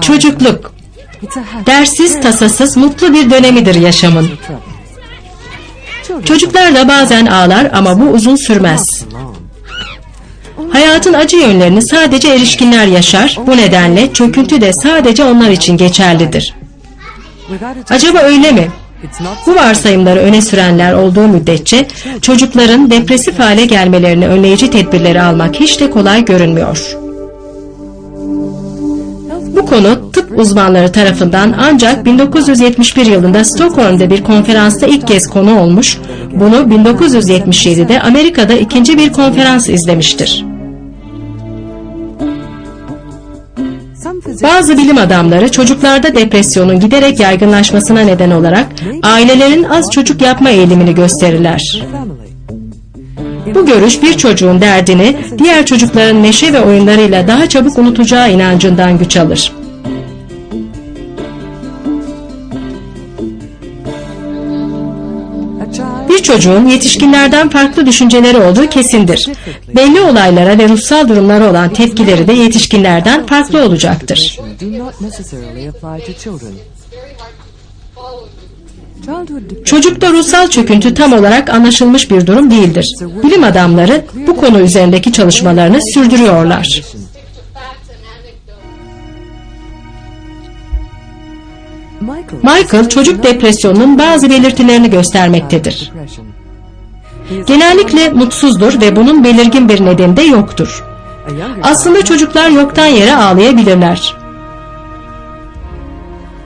Çocukluk, dersiz tasasız mutlu bir dönemidir yaşamın. Çocuklar da bazen ağlar ama bu uzun sürmez. Hayatın acı yönlerini sadece erişkinler yaşar, bu nedenle çöküntü de sadece onlar için geçerlidir. Acaba öyle mi? Bu varsayımları öne sürenler olduğu müddetçe çocukların depresif hale gelmelerini önleyici tedbirleri almak hiç de kolay görünmüyor. Bu konu tıp uzmanları tarafından ancak 1971 yılında Stockholm'da bir konferansta ilk kez konu olmuş, bunu 1977'de Amerika'da ikinci bir konferans izlemiştir. Bazı bilim adamları çocuklarda depresyonun giderek yaygınlaşmasına neden olarak ailelerin az çocuk yapma eğilimini gösterirler. Bu görüş bir çocuğun derdini diğer çocukların neşe ve oyunlarıyla daha çabuk unutacağı inancından güç alır. Bir çocuğun yetişkinlerden farklı düşünceleri olduğu kesindir. Belli olaylara ve ruhsal durumlara olan tepkileri de yetişkinlerden farklı olacaktır. Çocukta ruhsal çöküntü tam olarak anlaşılmış bir durum değildir. Bilim adamları bu konu üzerindeki çalışmalarını sürdürüyorlar. Michael çocuk depresyonunun bazı belirtilerini göstermektedir. Genellikle mutsuzdur ve bunun belirgin bir nedeni de yoktur. Aslında çocuklar yoktan yere ağlayabilirler.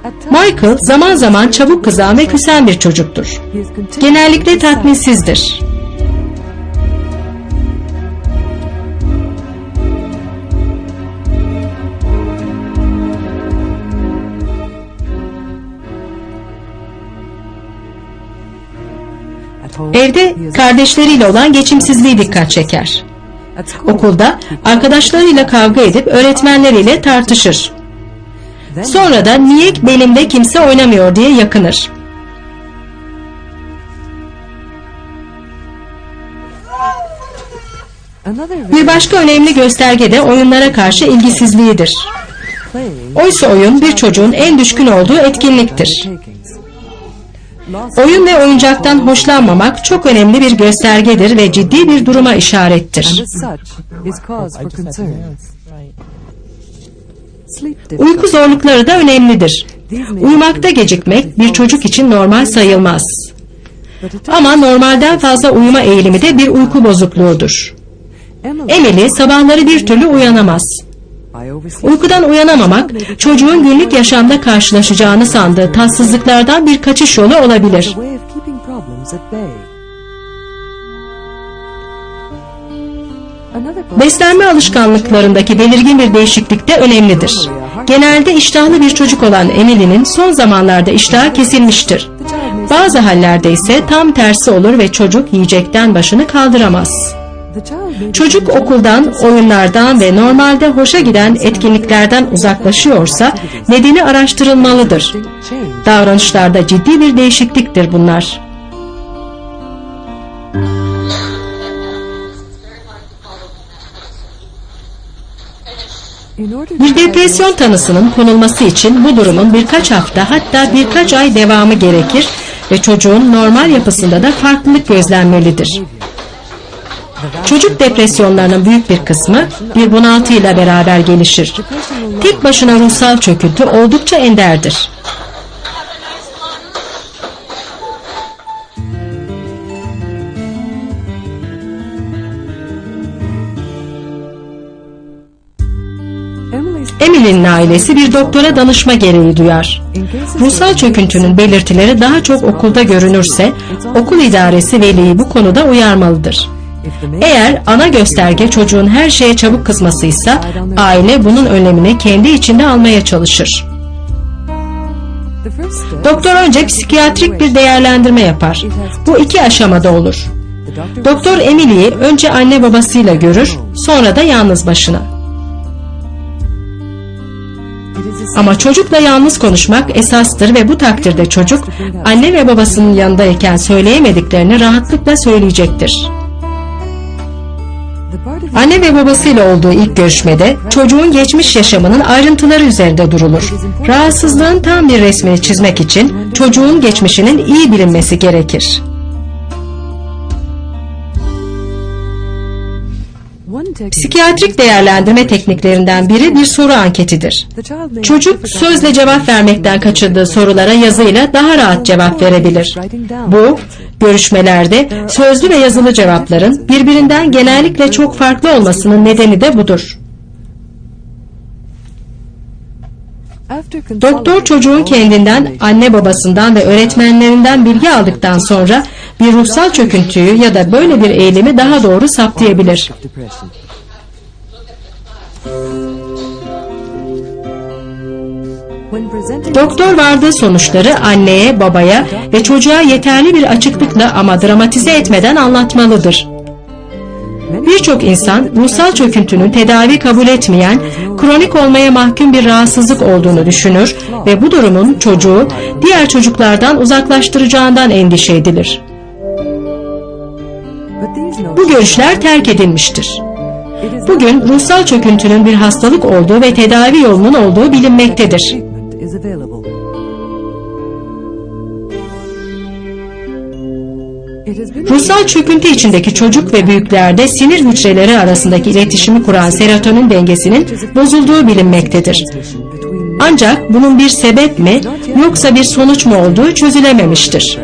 Michael zaman zaman çabuk kızan ve küsen bir çocuktur. Genellikle tatminsizdir. Evde kardeşleriyle olan geçimsizliği dikkat çeker. Okulda arkadaşlarıyla kavga edip öğretmenleriyle tartışır. Sonra da niye benimle kimse oynamıyor diye yakınır. Bir başka önemli gösterge de oyunlara karşı ilgisizliğidir. Oysa oyun bir çocuğun en düşkün olduğu etkinliktir. Oyun ve oyuncaktan hoşlanmamak çok önemli bir göstergedir ve ciddi bir duruma işarettir. Uyku zorlukları da önemlidir. Uyumakta gecikmek bir çocuk için normal sayılmaz. Ama normalden fazla uyuma eğilimi de bir uyku bozukluğudur. Emily sabahları bir türlü uyanamaz. Uykudan uyanamamak çocuğun günlük yaşamda karşılaşacağını sandığı tatsızlıklardan bir kaçış yolu olabilir. Beslenme alışkanlıklarındaki belirgin bir değişiklik de önemlidir. Genelde iştahlı bir çocuk olan Emily'nin son zamanlarda iştahı kesilmiştir. Bazı hallerde ise tam tersi olur ve çocuk yiyecekten başını kaldıramaz. Çocuk okuldan, oyunlardan ve normalde hoşa giden etkinliklerden uzaklaşıyorsa nedeni araştırılmalıdır. Davranışlarda ciddi bir değişikliktir bunlar. Bir depresyon tanısının konulması için bu durumun birkaç hafta hatta birkaç ay devamı gerekir ve çocuğun normal yapısında da farklılık gözlenmelidir. Çocuk depresyonlarının büyük bir kısmı bir bunaltıyla beraber gelişir. Tek başına ruhsal çöküntü oldukça enderdir. Emily'nin ailesi bir doktora danışma gereği duyar. Ruhsal çöküntünün belirtileri daha çok okulda görünürse okul idaresi veliyi bu konuda uyarmalıdır. Eğer ana gösterge çocuğun her şeye çabuk kızmasıysa aile bunun önlemini kendi içinde almaya çalışır. Doktor önce psikiyatrik bir değerlendirme yapar. Bu iki aşamada olur. Doktor Emily'yi önce anne babasıyla görür, sonra da yalnız başına. Ama çocukla yalnız konuşmak esastır ve bu takdirde çocuk anne ve babasının yanındayken söyleyemediklerini rahatlıkla söyleyecektir. Anne ve babasıyla olduğu ilk görüşmede çocuğun geçmiş yaşamının ayrıntıları üzerinde durulur. Rahatsızlığın tam bir resmini çizmek için çocuğun geçmişinin iyi bilinmesi gerekir. Psikiyatrik değerlendirme tekniklerinden biri bir soru anketidir. Çocuk sözle cevap vermekten kaçındığı sorulara yazıyla daha rahat cevap verebilir. Bu, görüşmelerde sözlü ve yazılı cevapların birbirinden genellikle çok farklı olmasının nedeni de budur. Doktor çocuğun kendinden, anne babasından ve öğretmenlerinden bilgi aldıktan sonra bir ruhsal çöküntüyü ya da böyle bir eğilimi daha doğru saptayabilir. Doktor vardığı sonuçları anneye, babaya ve çocuğa yeterli bir açıklıkla ama dramatize etmeden anlatmalıdır. Birçok insan ruhsal çöküntünün tedavi kabul etmeyen, kronik olmaya mahkum bir rahatsızlık olduğunu düşünür ve bu durumun çocuğu diğer çocuklardan uzaklaştıracağından endişe edilir. Bu görüşler terk edilmiştir. Bugün ruhsal çöküntünün bir hastalık olduğu ve tedavi yolunun olduğu bilinmektedir. Ruhsal çöküntü içindeki çocuk ve büyüklerde sinir hücreleri arasındaki iletişimi kuran serotonin dengesinin bozulduğu bilinmektedir. Ancak bunun bir sebep mi yoksa bir sonuç mu olduğu çözülememiştir.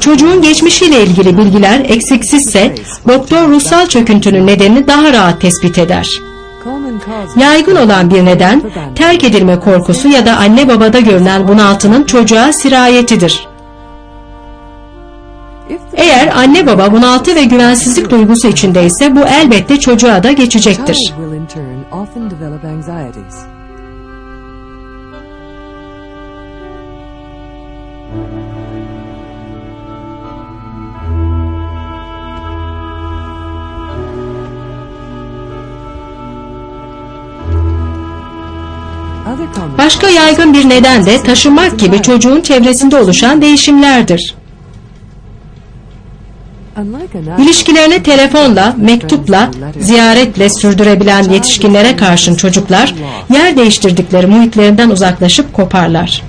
Çocuğun geçmişiyle ilgili bilgiler eksiksizse doktor ruhsal çöküntünün nedenini daha rahat tespit eder. Yaygın olan bir neden terk edilme korkusu ya da anne babada görülen bunaltının çocuğa sirayetidir. Eğer anne baba bunaltı ve güvensizlik duygusu içindeyse bu elbette çocuğa da geçecektir. Başka yaygın bir neden de taşınmak gibi çocuğun çevresinde oluşan değişimlerdir. İlişkilerini telefonla, mektupla, ziyaretle sürdürebilen yetişkinlere karşın çocuklar yer değiştirdikleri muhitlerinden uzaklaşıp koparlar.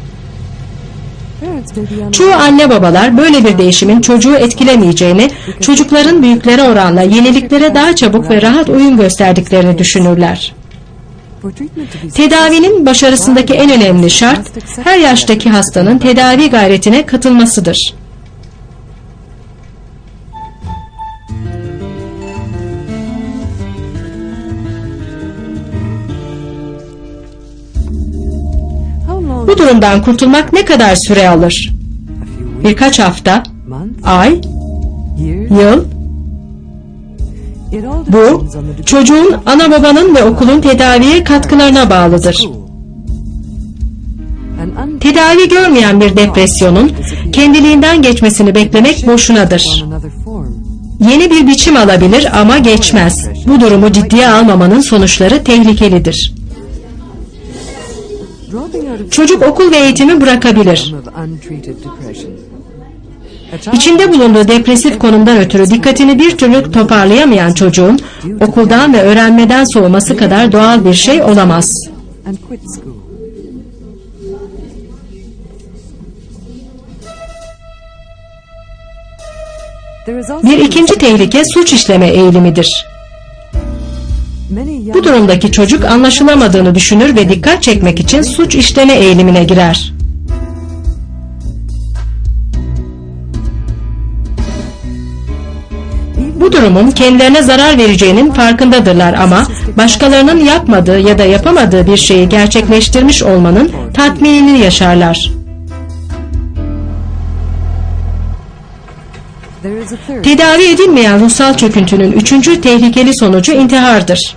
Çoğu anne babalar böyle bir değişimin çocuğu etkilemeyeceğini, çocukların büyüklere oranla yeniliklere daha çabuk ve rahat uyum gösterdiklerini düşünürler. Tedavinin başarısındaki en önemli şart her yaştaki hastanın tedavi gayretine katılmasıdır. Bu durumdan kurtulmak ne kadar süre alır? Birkaç hafta, ay, yıl, bu, çocuğun ana babanın ve okulun tedaviye katkılarına bağlıdır. Tedavi görmeyen bir depresyonun kendiliğinden geçmesini beklemek boşunadır. Yeni bir biçim alabilir ama geçmez. Bu durumu ciddiye almamanın sonuçları tehlikelidir. Çocuk okul ve eğitimi bırakabilir. İçinde bulunduğu depresif konumdan ötürü dikkatini bir türlü toparlayamayan çocuğun okuldan ve öğrenmeden soğuması kadar doğal bir şey olamaz. Bir ikinci tehlike suç işleme eğilimidir. Bu durumdaki çocuk anlaşılamadığını düşünür ve dikkat çekmek için suç işleme eğilimine girer. Durumun kendilerine zarar vereceğinin farkındadırlar ama başkalarının yapmadığı ya da yapamadığı bir şeyi gerçekleştirmiş olmanın tatminini yaşarlar. Tedavi edilmeyen ruhsal çöküntünün üçüncü tehlikeli sonucu intihardır.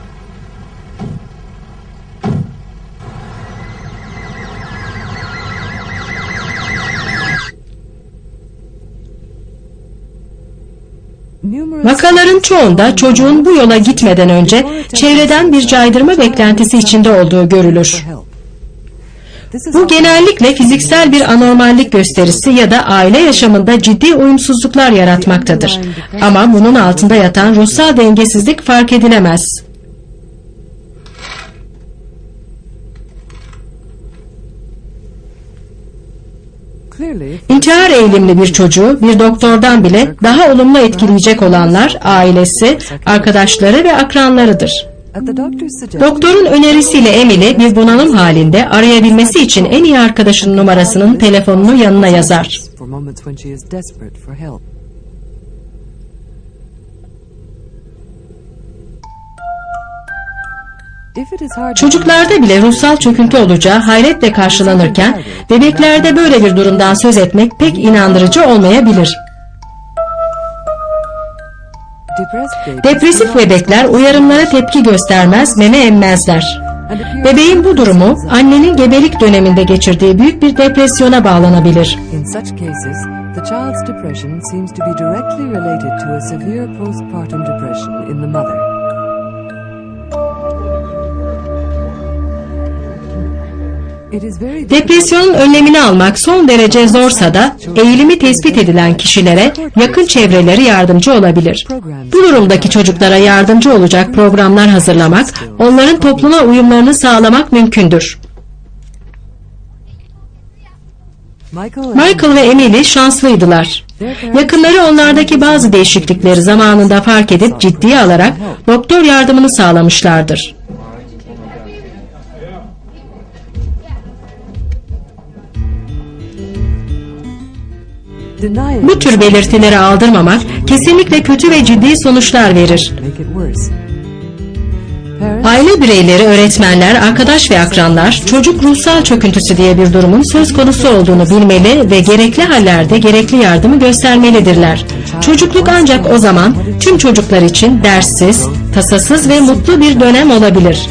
Vakaların çoğunda çocuğun bu yola gitmeden önce çevreden bir caydırma beklentisi içinde olduğu görülür. Bu genellikle fiziksel bir anormallik gösterisi ya da aile yaşamında ciddi uyumsuzluklar yaratmaktadır. Ama bunun altında yatan ruhsal dengesizlik fark edilemez. İntihar eğilimli bir çocuğu bir doktordan bile daha olumlu etkileyecek olanlar ailesi, arkadaşları ve akranlarıdır. Doktorun önerisiyle Emily bir bunalım halinde arayabilmesi için en iyi arkadaşının numarasının telefonunu yanına yazar. Çocuklarda bile ruhsal çöküntü olacağı hayretle karşılanırken bebeklerde böyle bir durumdan söz etmek pek inandırıcı olmayabilir. Depresif bebekler uyarımlara tepki göstermez, meme emmezler. Bebeğin bu durumu annenin gebelik döneminde geçirdiği büyük bir depresyona bağlanabilir. The child's depression seems to be directly related to a severe postpartum depression in the mother. Depresyonun önlemini almak son derece zorsa da eğilimi tespit edilen kişilere yakın çevreleri yardımcı olabilir. Bu durumdaki çocuklara yardımcı olacak programlar hazırlamak, onların topluma uyumlarını sağlamak mümkündür. Michael, Michael ve Emily şanslıydılar. Yakınları onlardaki bazı değişiklikleri zamanında fark edip ciddiye alarak doktor yardımını sağlamışlardır. Bu tür belirtileri aldırmamak kesinlikle kötü ve ciddi sonuçlar verir. Aile bireyleri, öğretmenler, arkadaş ve akranlar çocuk ruhsal çöküntüsü diye bir durumun söz konusu olduğunu bilmeli ve gerekli hallerde gerekli yardımı göstermelidirler. Çocukluk ancak o zaman tüm çocuklar için derssiz, tasasız ve mutlu bir dönem olabilir.